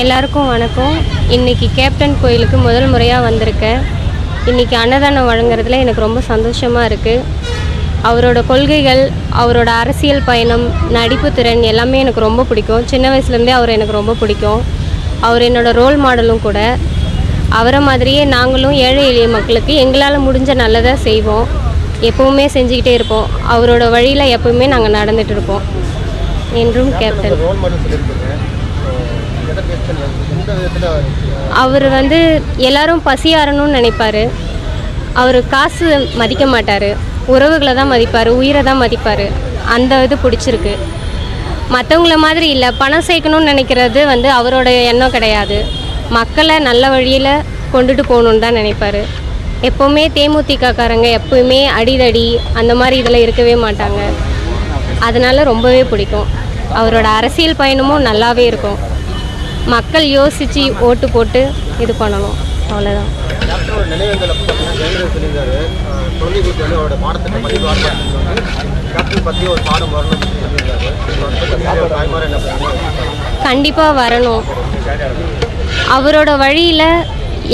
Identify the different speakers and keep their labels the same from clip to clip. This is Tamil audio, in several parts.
Speaker 1: எல்லாருக்கும் வணக்கம். இன்னைக்கு கேப்டன் கோயிலுக்கு முதல் முறையாக வந்திருக்கேன். இன்னைக்கு அன்னதானம் வழங்குறதுல எனக்கு ரொம்ப சந்தோஷமாக இருக்குது அவரோட கொள்கைகள் அவரோட அரசியல் பயணம் நடிப்பு திறன் எல்லாமே எனக்கு ரொம்ப பிடிக்கும். சின்ன வயசுலேருந்தே அவர் எனக்கு ரொம்ப பிடிக்கும். அவர் என்னோட ரோல் மாடலும் கூட. அவரை மாதிரியே நாங்களும் ஏழை எளிய மக்களுக்கு எங்களால் முடிஞ்ச நல்லதை செய்வோம். எப்பவுமே செஞ்சுக்கிட்டே இருப்போம். அவரோட வழியில் எப்பவுமே நாங்கள் நடந்துட்டு இருப்போம். என்றும் கேப்டன். அவர் வந்து எல்லாரும் பசியாறணும்னு நினைப்பாரு. அவர் காசு மதிக்க மாட்டார். உறவுகளை தான் மதிப்பார். உயிரை தான் மதிப்பார். அந்த இது பிடிச்சிருக்கு. மற்றவங்கள மாதிரி இல்லை. பணம் சேர்க்கணும்னு நினைக்கிறது வந்து அவரோட எண்ணம் கிடையாது. மக்களை நல்ல வழியில் கொண்டுட்டு போகணுன்னு தான் நினைப்பாரு. எப்போவுமே தேமுதிகக்காரங்க எப்பவுமே அடிதடி அந்த மாதிரி இதில் இருக்கவே மாட்டாங்க. அதனால் ரொம்பவே பிடிக்கும். அவரோட அரசியல் பயணமும் நல்லாவே இருக்கும். மக்கள் யோசித்து ஓட்டு போட்டு இது பண்ணணும். அவ்வளோதான் கண்டிப்பாக வரணும். அவரோட வழியில்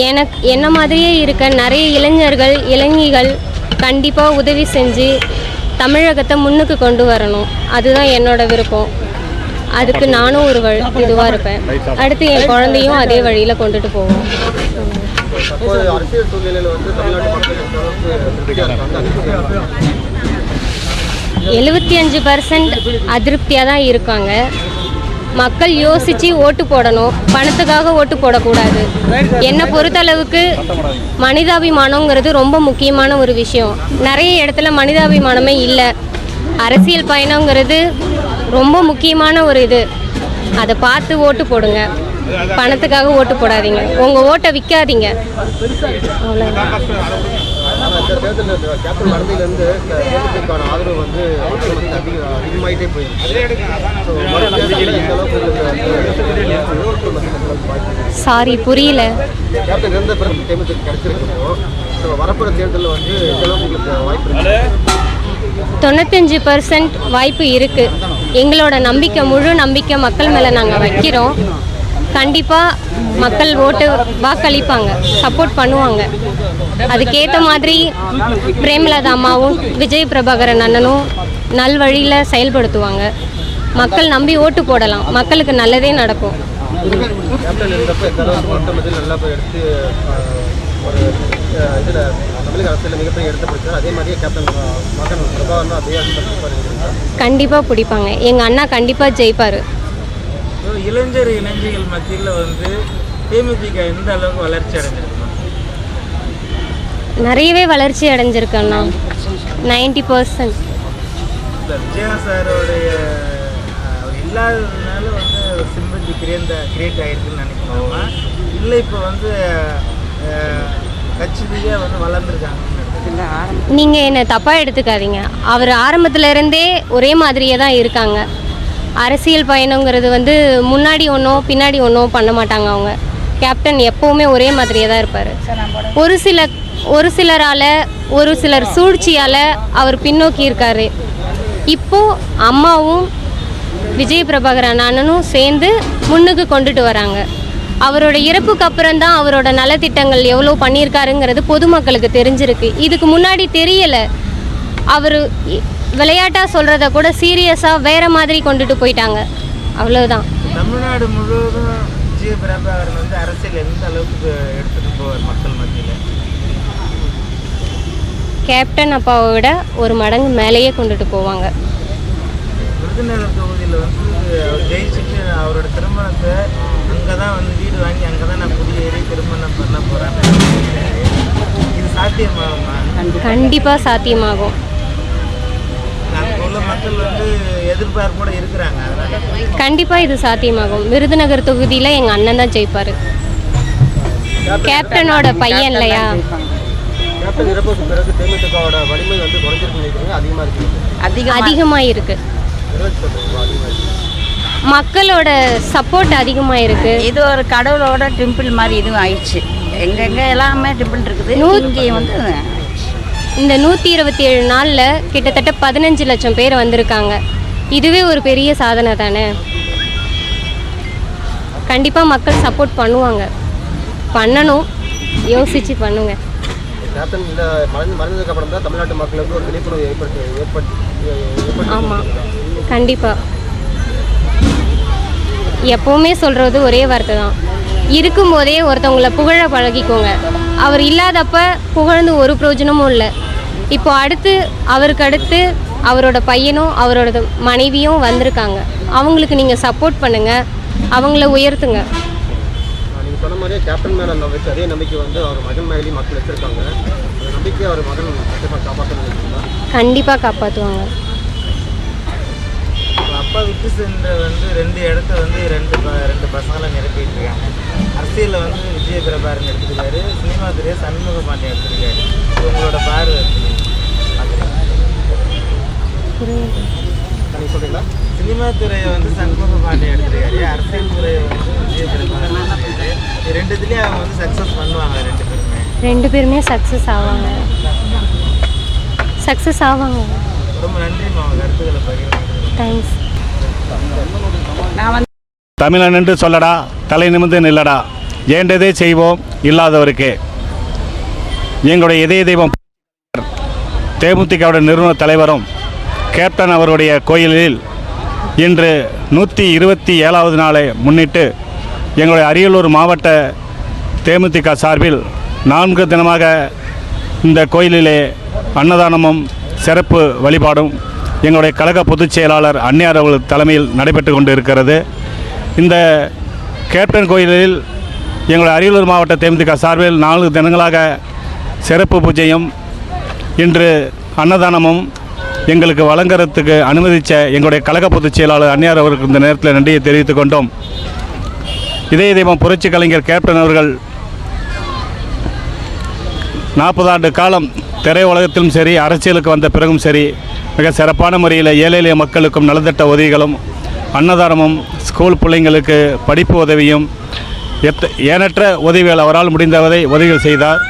Speaker 1: எனக்கு என்ன மாதிரியே இருக்க நிறைய இளைஞர்கள் இளைஞிகள் கண்டிப்பாக உதவி செஞ்சு தமிழகத்தை முன்னுக்கு கொண்டு வரணும். அதுதான் என்னோட விருப்பம். அதுக்கு நானும் ஒரு வழி இதுவாக இருப்பேன். அடுத்து என் குழந்தையும் அதே வழியில் கொண்டுட்டு போவோம். எழுபத்தி அஞ்சு பர்சன்ட் அதிருப்தியாக தான் இருக்காங்க. மக்கள் யோசித்து ஓட்டு போடணும். பணத்துக்காக ஓட்டு போடக்கூடாது. என்னை பொறுத்தளவுக்கு மனிதாபிமானங்கிறது ரொம்ப முக்கியமான ஒரு விஷயம். நிறைய இடத்துல மனிதாபிமானமே இல்லை. அரசியல் பயணங்கிறது ரொம்ப முக்கியமான ஒரு இது. அதை பார்த்து ஓட்டு போடுங்க. பணத்துக்காக ஓட்டு போடாதீங்க. உங்கள் ஓட்டை விற்காதீங்க சாரி புரியல. தொண்ணூத்தஞ்சு பர்சன்ட் வாய்ப்பு இருக்குது எங்களோட நம்பிக்கை முழு நம்பிக்கை மக்கள் மேலே நாங்கள் வைக்கிறோம். கண்டிப்பாக மக்கள் ஓட்டு வாக்களிப்பாங்க சப்போர்ட் பண்ணுவாங்க. அதுக்கேற்ற மாதிரி பிரேமலதா அம்மாவும் விஜய் பிரபாகரன் அண்ணனும் நல் வழியில் செயல்படுத்துவாங்க. மக்கள் நம்பி ஓட்டு போடலாம். மக்களுக்கு நல்லதே நடக்கும்.
Speaker 2: கேப்டன் இருந்தப்போ எந்த அளவுக்கு நல்லா போய் எடுத்து ஒரு இதில் தமிழக அரசியலில் மிகப்பெரிய இடத்தை பிடிச்சார். அதே மாதிரியே கேப்டன் மகன் பிரபாகரனும் அதே
Speaker 1: கண்டிப்பாக பிடிப்பாங்க. எங்கள் அண்ணா கண்டிப்பாக ஜெயிப்பார்.
Speaker 3: இளைஞர் இளைஞர்கள் மத்தியில் வந்து தேமுதிக எந்த அளவுக்கு வளர்ச்சி அடைஞ்சிருக்கணும்
Speaker 1: நிறையவே வளர்ச்சி அடைஞ்சிருக்கேண்ணா நைன்டி பர்சன்ட்.
Speaker 3: விஜயகாந்த் சாரோடைய இல்லாததுனால வந்து சிம்பத்தி கிரியேட் கிரியேட் ஆகிருக்குன்னு நினைக்கிறோமா? இல்லை இப்போ வந்து அஹ், கட்சி ரீதியாக வந்து வளர்ந்துருக்காங்கன்னு நினைக்கிறேன்
Speaker 1: நீங்கள் என்னை தப்பாக எடுத்துக்காதீங்க. அவர் ஆரம்பத்துல இருந்தே ஒரே மாதிரியே தான் இருக்காங்க. அரசியல் பயணங்கிறது வந்து முன்னாடி ஒன்றும் பின்னாடி ஒன்றும் பண்ண மாட்டாங்க அவங்க. கேப்டன் எப்போவுமே ஒரே மாதிரியே தான் இருப்பார். ஒரு சில ஒரு சிலரால் ஒரு சிலர் சூழ்ச்சியால் அவர் பின்னோக்கி இருக்காரு. இப்போது அம்மாவும் விஜய் பிரபாகரன் அண்ணனும் சேர்ந்து முன்னுக்கு கொண்டுட்டு வராங்க. அவரோட இறப்புக்கு அப்புறம் தான் அவரோட நலத்திட்டங்கள் எவ்வளோ பண்ணியிருக்காருங்கிறது பொதுமக்களுக்கு தெரிஞ்சிருக்கு. இதுக்கு முன்னாடி தெரியலை. அவர் விளையாட்டாக சொல்கிறத கூட சீரியஸாக வேற மாதிரி கொண்டுட்டு போயிட்டாங்க. அவ்வளோதான்
Speaker 3: தமிழ்நாடு முழுவதும் விஜய பிரபாகரன் வந்து அரசியல் எந்த அளவுக்கு எடுத்துகிட்டு போவார் மக்கள் மத்தியில்?
Speaker 1: கேப்டன் அப்பாவை விட ஒரு மடங்கு மேலேயே கொண்டுட்டு போவாங்க.
Speaker 3: விருதுநகர் தொகுதியில் வந்து அவர் ஜெயிச்சுட்டு அவரோட திருமணத்தை அங்கே தான் வந்து வீடு வாங்கி அங்கே தான் நான் குடியேறி திருமணம் பண்ண போகிறேன் இது சாத்தியமாகுமா?
Speaker 1: கண்டிப்பாக சாத்தியமாகும்.
Speaker 3: அங்கே உள்ள மக்கள் வந்து எதிர்பார்ப்போட இருக்கிறாங்க அதனால்.
Speaker 1: கண்டிப்பாக இது சாத்தியமாகும். விருதுநகர் தொகுதியில் எங்கள் அண்ணன் தான் ஜெயிப்பார். கேப்டனோட பையன் இல்லையா?
Speaker 2: அதிகமாக
Speaker 1: இருக்கு. மக்களோட சப்போர்ட் அதிகமாக இருக்கு
Speaker 4: இது ஒரு கடவுளோட டெம்பிள் மாதிரி இதுவும் ஆயிடுச்சு. எங்கெங்க எல்லாமே டெம்பிள் இருக்குது.
Speaker 1: நூ-
Speaker 4: இங்கேயும் வந்து
Speaker 1: இந்த நூற்றி இருபத்தி ஏழு நாளில் கிட்டத்தட்ட பதினஞ்சு லட்சம் பேர் வந்திருக்காங்க. இதுவே ஒரு பெரிய சாதனை தானே? கண்டிப்பாக மக்கள் சப்போர்ட் பண்ணுவாங்க. பண்ணணும். யோசித்து பண்ணுங்க. ஆமாம் கண்டிப்பாக எப்போவுமே சொல்கிறது ஒரே வார்த்தை தான். இருக்கும்போதே ஒருத்தவங்கள புகழ பழகிக்கோங்க. அவர் இல்லாதப்ப புகழ்ந்து ஒரு பிரயோஜனமும் இல்லை. இப்போ அடுத்து அவருக்கு அடுத்து அவரோட பையனும் அவரோட மனைவியும் வந்திருக்காங்க. அவங்களுக்கு நீங்கள் சப்போர்ட் பண்ணுங்கள் அவங்கள உயர்த்துங்க.
Speaker 2: நீங்கள் சொன்ன மாதிரியே கேப்டன் மேலே அந்த வச்சு அதே நம்பிக்கை வந்து அவர் மகன் மேலேயும் மக்கள் வச்சிருக்காங்க. அந்த நம்பிக்கை அவர் மகன் கண்டிப்பாக காப்பாற்ற நினைக்கிறீங்களா?
Speaker 1: கண்டிப்பாக காப்பாற்றுவாங்க
Speaker 3: அப்பா விட்டு சென்ற வந்து ரெண்டு இடத்த வந்து ரெண்டு ப- ரெண்டு பசங்களை நிரப்பிட்டு இருக்காங்க. அரசியலில் வந்து விஜய பிரபாரன் எடுத்துருக்காரு சினிமா துறையை சண்முக பாண்டியன் எடுத்திருக்காரு இது உங்களோட பார்வை
Speaker 2: சொல்கிறீங்களா
Speaker 3: சினிமா துறையை வந்து சண்முக பாண்டியன் எடுத்திருக்காரு அரசியல் துறையை வந்து விஜய பிரபாரன் எடுத்திருக்காரு ரெண்டுத்துலேயும் அவங்க வந்து சக்ஸஸ் பண்ணுவாங்க ரெண்டு பேருமே.
Speaker 1: ரெண்டு பேருமே சக்ஸஸ் ஆவாங்க. சக்ஸஸ் ஆவாங்க.
Speaker 3: ரொம்ப நன்றிம்மா அவங்க கருத்துக்களை பகிர்ந்து
Speaker 1: தேங்க்ஸ்
Speaker 5: தமிழன் என்று சொல்லடா தலை நிமிந்து நில்லடா. ஏண்டதே செய்வோம் இல்லாதவருக்கே. எங்களுடைய இதய தெய்வம் தேமுதிகவுடைய நிறுவன தலைவரும் கேப்டன் அவருடைய கோயிலில் இன்று நூற்றி இருபத்தி ஏழாவது நாளை முன்னிட்டு எங்களுடைய அரியலூர் மாவட்ட தேமுதிக சார்பில் நான்கு தினமாக இந்த கோயிலிலே அன்னதானமும் சிறப்பு வழிபாடும் எங்களுடைய கழக பொதுச் செயலாளர் அன்னியார் அவர்கள் தலைமையில் நடைபெற்று கொண்டு இருக்கிறது இந்த கேப்டன் கோயிலில் எங்களுடைய அரியலூர் மாவட்ட தேமுதிக சார்பில் நான்கு தினங்களாக சிறப்பு பூஜையும் இன்று அன்னதானமும் எங்களுக்கு வழங்குறதுக்கு அனுமதித்த எங்களுடைய கழக பொதுச் செயலாளர் அன்னியார் அவருக்கு இந்த நேரத்தில் நன்றியை தெரிவித்துக் கொண்டோம். இதய தெய்வம் புரட்சி கலைஞர் கேப்டன் அவர்கள் நாற்பது ஆண்டு காலம் திரையுலகத்திலும் சரி அரசியலுக்கு வந்த பிறகும் சரி மிக சிறப்பான முறையில் ஏழை எளிய மக்களுக்கும் நலத்திட்ட உதவிகளும் அன்னதானமும் ஸ்கூல் பிள்ளைங்களுக்கு படிப்பு உதவியும் எத்த ஏனற்ற உதவிகள் அவரால் முடிந்தவரை உதவிகள் செய்தார்.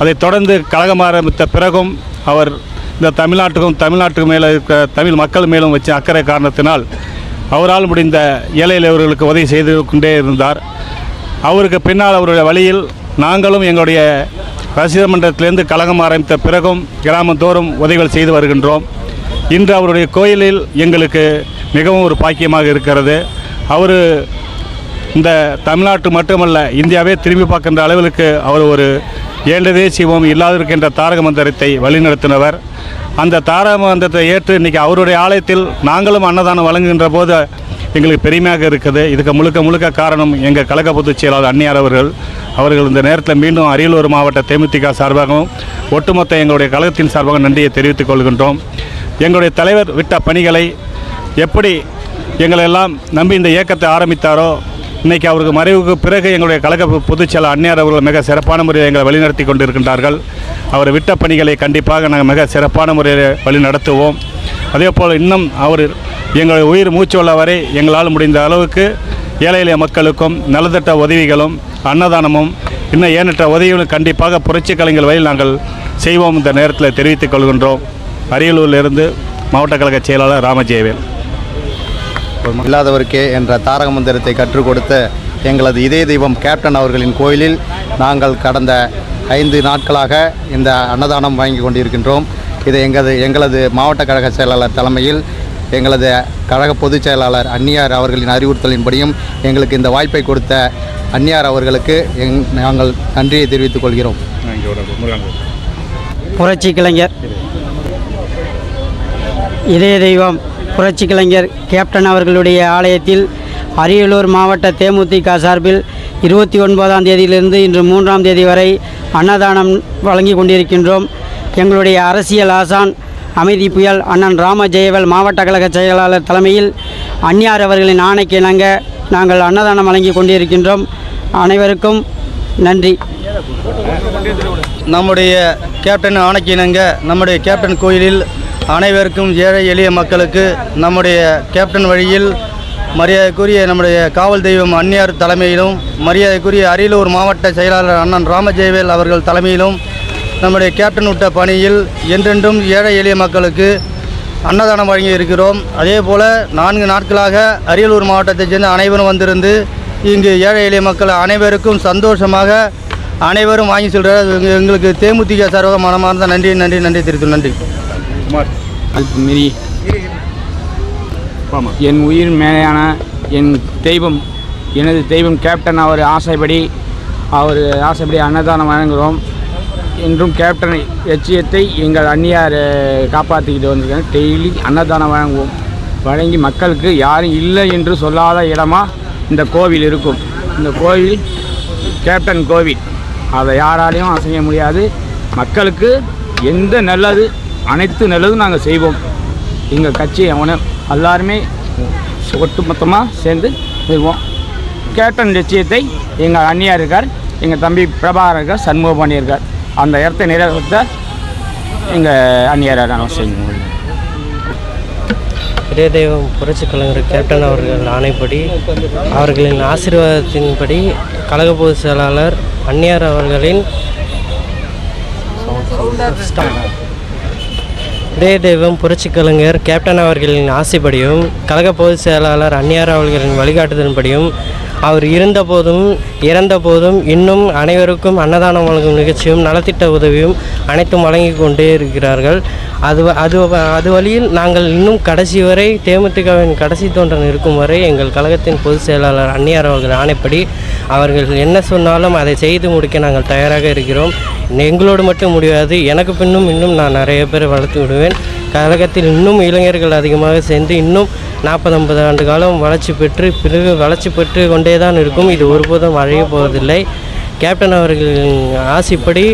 Speaker 5: அதைத் தொடர்ந்து கழகம் ஆரம்பித்த பிறகும் அவர் இந்த தமிழ்நாட்டுக்கும் தமிழ்நாட்டுக்கு மேலே இருக்க தமிழ் மக்கள் மேலும் வச்ச அக்கறை காரணத்தினால் அவரால் முடிந்த ஏழை எளியவர்களுக்கு உதவி செய்து கொண்டே இருந்தார். அவருக்கு பின்னால் அவருடைய வழியில் நாங்களும் எங்களுடைய ரசிகர் மன்றத்திலிருந்து கழகம் ஆரம்பித்த பிறகும் கிராமந்தோறும் உதவிகள் செய்து வருகின்றோம். இன்று அவருடைய கோயிலில் எங்களுக்கு மிகவும் ஒரு பாக்கியமாக இருக்கிறது. அவர் இந்த தமிழ்நாட்டு மட்டுமல்ல இந்தியாவே திரும்பி பார்க்கின்ற அளவிற்கு அவர் ஒரு ஏண்டதே சிவம் இல்லாதிருக்கின்ற தாரக மந்திரத்தை வழிநடத்தினவர். அந்த தாரக மந்திரத்தை ஏற்று இன்றைக்கி அவருடைய ஆலயத்தில் நாங்களும் அன்னதானம் வழங்குகின்ற போது எங்களுக்கு பெருமையாக இருக்குது. இதுக்கு முழுக்க முழுக்க காரணம் எங்கள் கழக பொதுச் செயலாளர் அன்னியார் அவர்கள். அவர்கள் இந்த நேரத்தில் மீண்டும் அரியலூர் மாவட்ட தேமுதிக சார்பாகவும் ஒட்டுமொத்த எங்களுடைய கழகத்தின் சார்பாக நன்றியை தெரிவித்துக் கொள்கின்றோம். எங்களுடைய தலைவர் விட்ட பணிகளை எப்படி எங்களை எல்லாம் நம்பி இந்த இயக்கத்தை ஆரம்பித்தாரோ இன்றைக்கி அவருக்கு மறைவுக்கு பிறகு எங்களுடைய கழக பொ- பொதுச் செயலர் அன்னியார் அவர்கள் மிக சிறப்பான முறையில் எங்களை வழிநடத்தி கொண்டிருக்கின்றார்கள். அவர் விட்ட பணிகளை கண்டிப்பாக நாங்கள் மிக சிறப்பான முறையில் வழி நடத்துவோம் அதே போல் இன்னும் அவர் எங்களுடைய உயிர் மூச்சு உள்ள வரை எங்களால் முடிந்த அளவுக்கு ஏழை எளிய மக்களுக்கும் நலத்திட்ட உதவிகளும் அன்னதானமும் இன்னும் ஏனற்ற உதவிகளும் கண்டிப்பாக புரட்சி கலைஞர் வழியில் நாங்கள் செய்வோம் இந்த நேரத்தில் தெரிவித்துக் கொள்கின்றோம். அரியலூரிலிருந்து மாவட்ட கழக செயலாளர் ராமஜெயவேல்.
Speaker 2: இல்லாதவருக்கே என்ற தாரக மந்திரத்தை கற்றுக் கொடுத்த எங்களது இதய தெய்வம் கேப்டன் அவர்களின் கோயிலில் நாங்கள் கடந்த ஐந்து நாட்களாக இந்த அன்னதானம் வாங்கி கொண்டிருக்கின்றோம். இது எங்களது எங்களது மாவட்ட கழக செயலாளர் தலைமையில் எங்களது கழக பொதுச் செயலாளர் அன்னியார் அவர்களின் அறிவுறுத்தலின்படியும் எங்களுக்கு இந்த வாய்ப்பை கொடுத்த அன்னியார் அவர்களுக்கு எங் நாங்கள் நன்றியை தெரிவித்துக் கொள்கிறோம்.
Speaker 6: புரட்சி கலைஞர். இதய தெய்வம் புரட்சி கலைஞர் கேப்டன் அவர்களுடைய ஆலயத்தில் அரியலூர் மாவட்ட தேமுதிக சார்பில் இருபத்தி ஒன்பதாம் தேதியிலிருந்து இன்று மூன்றாம் தேதி வரை அன்னதானம் வழங்கி கொண்டிருக்கின்றோம். எங்களுடைய அரசியல் ஆசான் அமைதி புயல் அண்ணன் ராம ஜெயவல் மாவட்ட கழக செயலாளர் தலைமையில் அந்நியார் அவர்களின் ஆணைக்கு இணங்க நாங்கள் அன்னதானம் வழங்கி கொண்டிருக்கின்றோம். அனைவருக்கும் நன்றி.
Speaker 7: நம்முடைய கேப்டன் ஆணைக்கு நம்முடைய கேப்டன் கோயிலில் அனைவருக்கும் ஏழை எளிய மக்களுக்கு நம்முடைய கேப்டன் வழியில் மரியாதைக்குரிய நம்முடைய காவல் தெய்வம் அந்நியார் தலைமையிலும் மரியாதைக்குரிய அரியலூர் மாவட்ட செயலாளர் அண்ணன் ராமஜெயவேல் அவர்கள் தலைமையிலும் நம்முடைய கேப்டன் விட்ட பணியில் என்றென்றும் ஏழை எளிய மக்களுக்கு அன்னதானம் வழங்கி இருக்கிறோம். அதே போல் நான்கு நாட்களாக அரியலூர் மாவட்டத்தைச் சேர்ந்த அனைவரும் வந்திருந்து இங்கு ஏழை எளிய மக்கள் அனைவருக்கும் சந்தோஷமாக அனைவரும் வாங்கி செல்கிறார் எங்களுக்கு தேமுதிக சார்பாக மனமார்ந்த நன்றி நன்றி நன்றி தெரிவித்து நன்றி.
Speaker 5: குமார்
Speaker 8: மீறி
Speaker 5: ஆமாம்
Speaker 8: என் உயிர் மேலான என் தெய்வம் எனது தெய்வம் கேப்டன் அவர் ஆசைப்படி அவர் ஆசைப்படி அன்னதானம் வழங்குகிறோம். என்றும் கேப்டன் லட்சியத்தை எங்கள் அந்நியார் காப்பாற்றிக்கிட்டு வந்திருக்காங்க. டெய்லி அன்னதானம் வழங்குவோம். வழங்கி மக்களுக்கு யாரும் இல்லை என்று சொல்லாத இடமா இந்த கோவில் இருக்கும். இந்த கோவில் கேப்டன் கோவில். அதை யாராலையும் அசைய முடியாது. மக்களுக்கு எந்த நல்லது அனைத்து நல்லதும் நாங்கள் செய்வோம். எங்கள் கட்சி அவனை எல்லாருமே ஒட்டுமொத்தமாக சேர்ந்து செய்வோம் கேப்டன் லட்சியத்தை எங்கள் அண்ணியாக இருக்கார் எங்கள் தம்பி பிரபாகர் இருக்கார் சண்முகபாணி இருக்கார். அந்த இடத்தை நிறைவேற்ற எங்கள் அந்நியார் நான் செய்ய
Speaker 9: இதே தெய்வம் புரட்சி கலைஞர் கேப்டன் அவர்கள் ஆணைப்படி அவர்களின் ஆசீர்வாதத்தின்படி கழக பொதுச் செயலாளர் அந்நியார் அவர்களின் இதே தெய்வம் புரட்சி கலைஞர் கேப்டன் அவர்களின் ஆசைப்படியும் கழக பொதுச் செயலாளர் அந்நியார் அவர்களின் வழிகாட்டுதலின்படியும் அவர் இருந்தபோதும் இறந்தபோதும் இன்னும் அனைவருக்கும் அன்னதானம் வழங்கும் நிகழ்ச்சியும் நலத்திட்ட உதவியும் அனைத்தும் வழங்கி கொண்டே இருக்கிறார்கள். அது அது அது வழியில் நாங்கள் இன்னும் கடைசி வரை தேமுதிகவின் கடைசி தோன்றன் இருக்கும் வரை எங்கள் கழகத்தின் பொதுச் செயலாளர் அன்னியார் அவர்கள் ஆணைப்படி அவர்கள் என்ன சொன்னாலும் அதை செய்து முடிக்க நாங்கள் தயாராக இருக்கிறோம். எங்களோடு மட்டும் முடியாது எனக்கு பின்னும் இன்னும் நான் நிறைய பேர் வளர்த்து விடுவேன். கழகத்தில் இன்னும் இளைஞர்கள் அதிகமாக சேர்ந்து இன்னும் நாற்பது ஐம்பது ஆண்டு காலம் வளர்ச்சி பெற்று பிறகு வளர்ச்சி பெற்று கொண்டே தான் இருக்கும். இது ஒருபோதும் அழிய போவதில்லை. கேப்டன் அவர்களின் ஆசைப்படி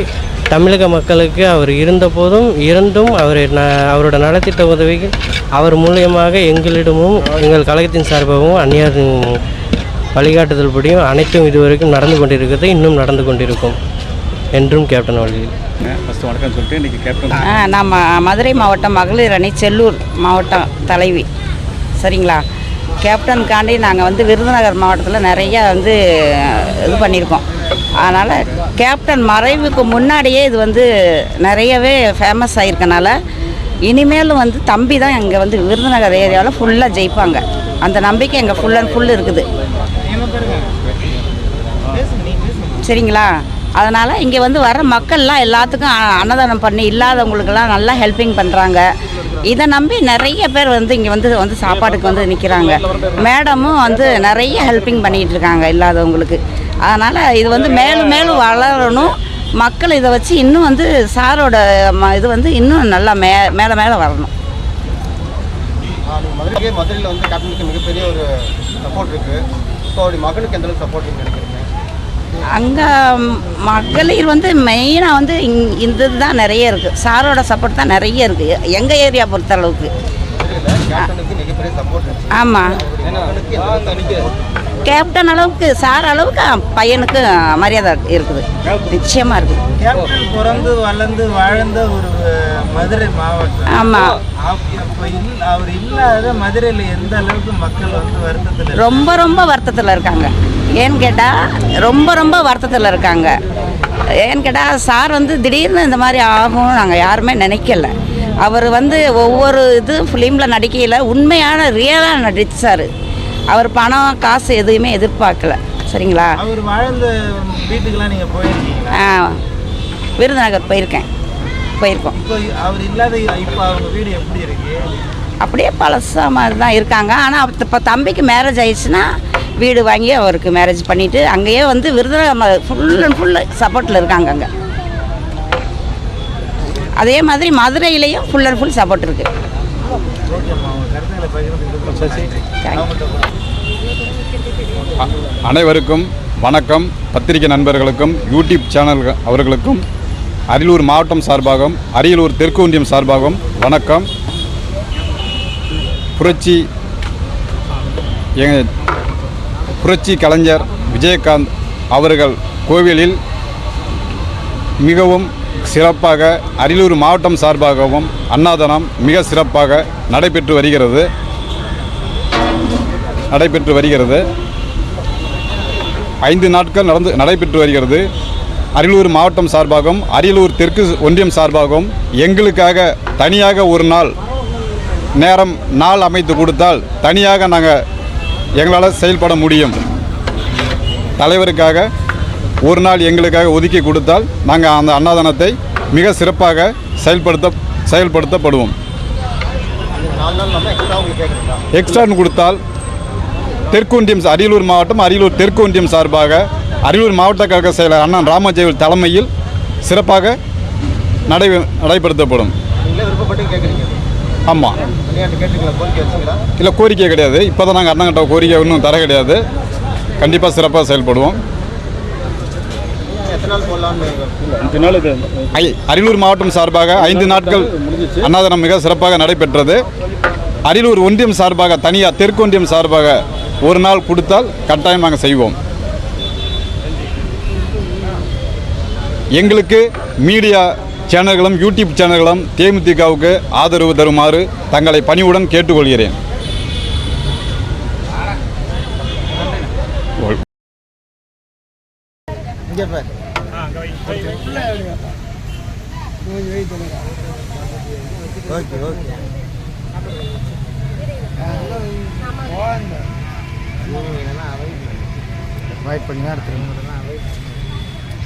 Speaker 9: தமிழக மக்களுக்கு அவர் இருந்தபோதும் இருந்தும் அவர் ந அவரோட நலத்திட்ட உதவிகள் அவர் மூலியமாக எங்களிடமும் எங்கள் கழகத்தின் சார்பாகவும் அந்நியாரும் வழிகாட்டுதல்படியும் அனைத்தும் இதுவரைக்கும் நடந்து கொண்டிருக்கிறது இன்னும் நடந்து கொண்டிருக்கும் என்றும் கேப்டன் அவர்கள்
Speaker 5: ஃபஸ்ட்டு வணக்கம் சொல்லிட்டு இன்றைக்கி கேப்டன்
Speaker 4: ஆ, நான் ம- மதுரை மாவட்டம் மகளிர் அணி செல்லூர் மாவட்டம் தலைவி. சரிங்களா? கேப்டனுக்காண்டி நாங்கள் வந்து விருதுநகர் மாவட்டத்தில் நிறைய வந்து இது பண்ணியிருக்கோம். அதனால் கேப்டன் மறைவுக்கு முன்னாடியே இது வந்து நிறையவே ஃபேமஸ் ஆகிருக்கனால இனிமேலும் வந்து தம்பி தான் இங்கே வந்து விருதுநகர் ஏரியாவில் ஃபுல்லாக ஜெயிப்பாங்க. அந்த நம்பிக்கை எங்கள் ஃபுல் அண்ட் ஃபுல் இருக்குது. சரிங்களா? அதனால் இங்கே வந்து வர மக்கள்லாம் எல்லாத்துக்கும் அன்னதானம் பண்ணி இல்லாதவங்களுக்கெல்லாம் நல்லா ஹெல்ப்பிங் பண்ணுறாங்க இதை நம்பி நிறைய பேர் வந்து இங்கே வந்து வந்து சாப்பாட்டுக்கு வந்து நிற்கிறாங்க மேடமும் வந்து நிறைய ஹெல்ப்பிங் பண்ணிகிட்டு இருக்காங்க இல்லாதவங்களுக்கு. அதனால் இது வந்து மேலும் மேலும் வளரணும். மக்கள் இதை வச்சு இன்னும் வந்து சாரோட ம இது வந்து இன்னும் நல்லா மே மேலே மேலே வரணும்.
Speaker 2: மதுரையில் வந்து கேப்டனுக்கு மிகப்பெரிய ஒரு சப்போர்ட் இருக்குது ஸோ அப்படி மகனுக்கு எந்த அளவுக்கு சப்போர்ட் நினைக்கிறீங்க?
Speaker 4: அங்கே மகளிர் வந்து மெயினாக வந்து இங் இந்த இதுதான் நிறைய இருக்குது சாரோட சப்போர்ட் தான் நிறைய இருக்குது எங்கள் ஏரியா பொறுத்த அளவுக்கு. ஆமாம்? கேப்டன் அளவுக்கு சார் அளவுக்கு பையனுக்கு மரியாதை இருக்குது. நிச்சயமாக இருக்குது
Speaker 3: பிறந்து வளர்ந்து வாழ்ந்த ஒரு மதுரை மாவட்டம்.
Speaker 4: ஆமாம்
Speaker 3: அவர் இல்லாத மதுரையில் எந்த அளவுக்கு மக்கள் வந்து வருத்தத்தில்
Speaker 4: ரொம்ப ரொம்ப வருத்தத்தில் இருக்காங்க. ஏன்னு கேட்டால் ரொம்ப ரொம்ப வருத்தத்தில் இருக்காங்க. ஏன்னு கேட்டால் சார் வந்து திடீர்னு இந்த மாதிரி ஆகும் நாங்கள் யாருமே நினைக்கல. அவர் வந்து ஒவ்வொரு இது ஃபிலிமில் நடிக்கையில் உண்மையான ரியலாக நடிச்சார். அவர் பணம் காசு எதுவுமே எதிர்பார்க்கல. சரிங்களா?
Speaker 3: அவர் வாழ்ந்த வீட்டுக்கெல்லாம் நீங்கள் போயிருக்கீங்களா?
Speaker 4: ஆ, விருதுநகர் போயிருக்கேன். போயிருக்கோம்.
Speaker 3: இப்போ அவர் இல்லாத இப்போ அவங்க வீடு எப்படி இருக்கு?
Speaker 4: அப்படியே பழசா மாதிரி தான் இருக்காங்க. ஆனால் இப்போ தம்பிக்கு மேரேஜ் ஆயிடுச்சுன்னா வீடு வாங்கி அவருக்கு மேரேஜ் பண்ணிவிட்டு அங்கேயே வந்து விருதுநகர் ஃபுல் அண்ட் ஃபுல் சப்போர்ட்டில் இருக்காங்க அங்கே. அதே மாதிரி மதுரையிலையும் ஃபுல் அண்ட் ஃபுல் சப்போர்ட் இருக்குது
Speaker 5: அனைவருக்கும் வணக்கம். பத்திரிகை நண்பர்களுக்கும் யூடியூப் சேனல் அவர்களுக்கும் அரியலூர் மாவட்டம் சார்பாகவும் அரியலூர் தெற்கு ஒன்றியம் சார்பாகவும் வணக்கம். புரட்சி எங்க புரட்சி கலைஞர் விஜயகாந்த் அவர்கள் கோவிலில் மிகவும் சிறப்பாக அரியலூர் மாவட்டம் சார்பாகவும் அன்னதானம் மிக சிறப்பாக நடைபெற்று வருகிறது. நடைபெற்று வருகிறது. ஐந்து நாட்கள் நடந்து நடைபெற்று வருகிறது. அரியலூர் மாவட்டம் சார்பாகவும் அரியலூர் தெற்கு ஒன்றியம் சார்பாகவும் எங்களுக்காக தனியாக ஒரு நாள் நேரம் நாள் அமைத்து கொடுத்தால் தனியாக நாங்கள் எங்களால் செயல்பட முடியும்.
Speaker 10: தலைவருக்காக ஒரு நாள் எங்களுக்காக ஒதுக்கி கொடுத்தால் நாங்கள் அந்த அன்னதானத்தை மிக சிறப்பாக செயல்படுத்த செயல்படுத்தப்படுவோம். எக்ஸ்ட்ரான்னு கொடுத்தால் தெற்கு ஒன்றியம் அரியலூர் மாவட்டம் அரியலூர் தெற்கு ஒன்றியம் சார்பாக அரியலூர் மாவட்ட கழக செயலர் அண்ணன் ராமஜெயல் தலைமையில் சிறப்பாக நடை நடைபெறுத்தப்படும். ஆமாம் இல்லை கோரிக்கை கிடையாது. இப்போ தான் நாங்கள் அண்ணங்கிட்ட கோரிக்கை இன்னும் தர கிடையாது. கண்டிப்பாக சிறப்பாக செயல்படுவோம். அரியலூர் மாவட்டம் சார்பாக ஐந்து நாட்கள் அன்னதானம் மிக சிறப்பாக நடைபெற்றது. அரியலூர் ஒன்றியம் சார்பாக தனியாக தெற்கு ஒன்றியம் சார்பாக ஒரு நாள் கொடுத்தால் கட்டாயம் நாங்கள் செய்வோம். எங்களுக்கு மீடியா சேனல்களும் யூடியூப் சேனல்களும் தேமுதிகவுக்கு ஆதரவு தருமாறு தங்களை பணிவுடன் கேட்டுக்கொள்கிறேன்.
Speaker 2: ஓகே ஓகே
Speaker 3: வெயிட் பண்ணி தான்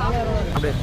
Speaker 2: அப்படியே